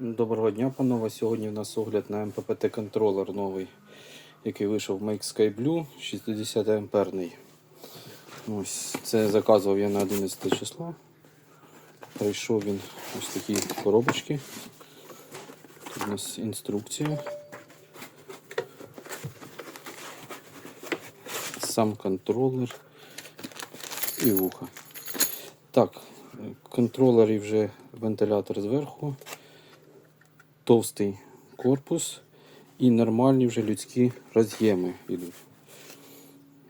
Доброго дня, панове. Сьогодні в нас огляд на МППТ контролер новий, який вийшов в Make Sky Blue 60 амперний. Ось це заказував я на 11 число. Прийшов він ось такі коробочки. Тут у нас інструкція. Сам контролер і вуха. Так, в контролері вже вентилятор зверху товстий корпус і нормальні вже людські роз'єми йдуть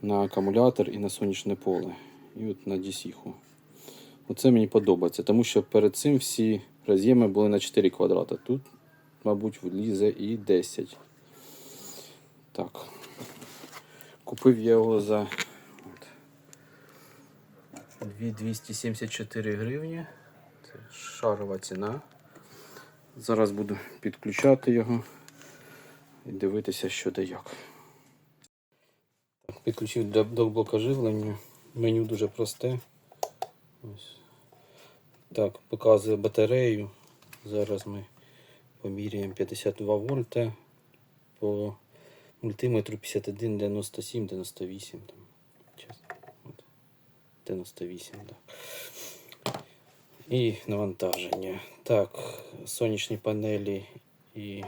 на акумулятор і на сонячне поле. І от на DC-ху. Оце мені подобається, тому що перед цим всі роз'єми були на 4 квадрата. Тут, мабуть, влізе і 10. Так. Купив я його за 274 гривні. Це шарова ціна. Зараз буду підключати його і дивитися, що да як. Підключив до, до блока живлення. Меню дуже просте. Ось. Так, показує батарею. Зараз ми поміряємо 52 вольта по мультиметру 51, 97, 98. Там. 98, так. І навантаження. Так, сонячні панелі і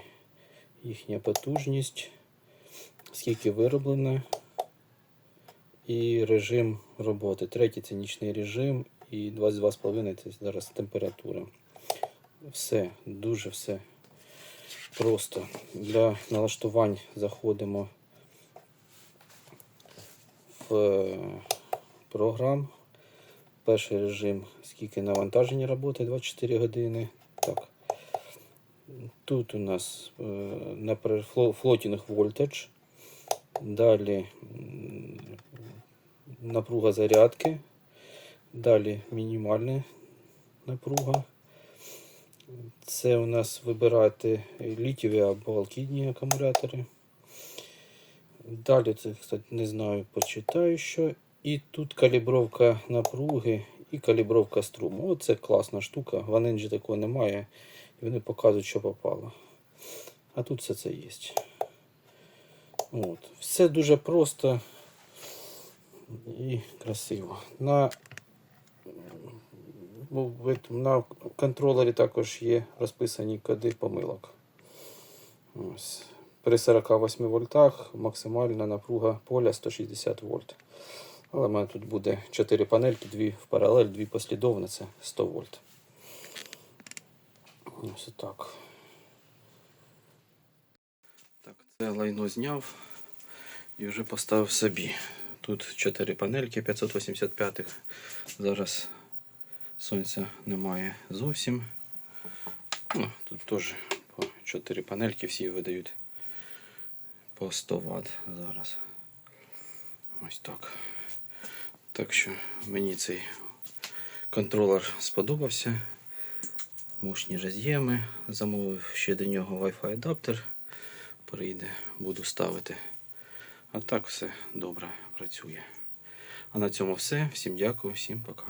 їхня потужність, скільки вироблено, і режим роботи. Третій це нічний режим і 22,5 це зараз температура. Все, дуже все просто. Для налаштувань заходимо в е, програм. Перший режим, скільки навантаження роботи 24 години. Так. Тут у нас е, наприклад, флотінг вольтаж. Далі напруга зарядки. Далі мінімальна напруга. Це у нас вибирати літіві або алкідні акумулятори. Далі це, кстати, не знаю, почитаю що. І тут калібровка напруги і калібровка струму. Оце класна штука. В Аненджі такого немає. І вони показують, що попало. А тут все це є. От. Все дуже просто і красиво. На, ну, на контролері також є розписані коди помилок. Ось. При 48 вольтах максимальна напруга поля 160 вольт. Але в мене тут буде 4 панельки, дві в паралель, дві послідовно, це 100 вольт. Ось так. Так, це лайно зняв і вже поставив собі. Тут 4 панельки 585. Зараз сонця немає зовсім. Ну, тут теж по 4 панельки всі видають по 100 Вт зараз. Ось так. Так що мені цей контролер сподобався. Мощні роз'єми. Замовив ще до нього Wi-Fi адаптер. Прийде, буду ставити. А так все добре працює. А на цьому все. Всім дякую, всім пока.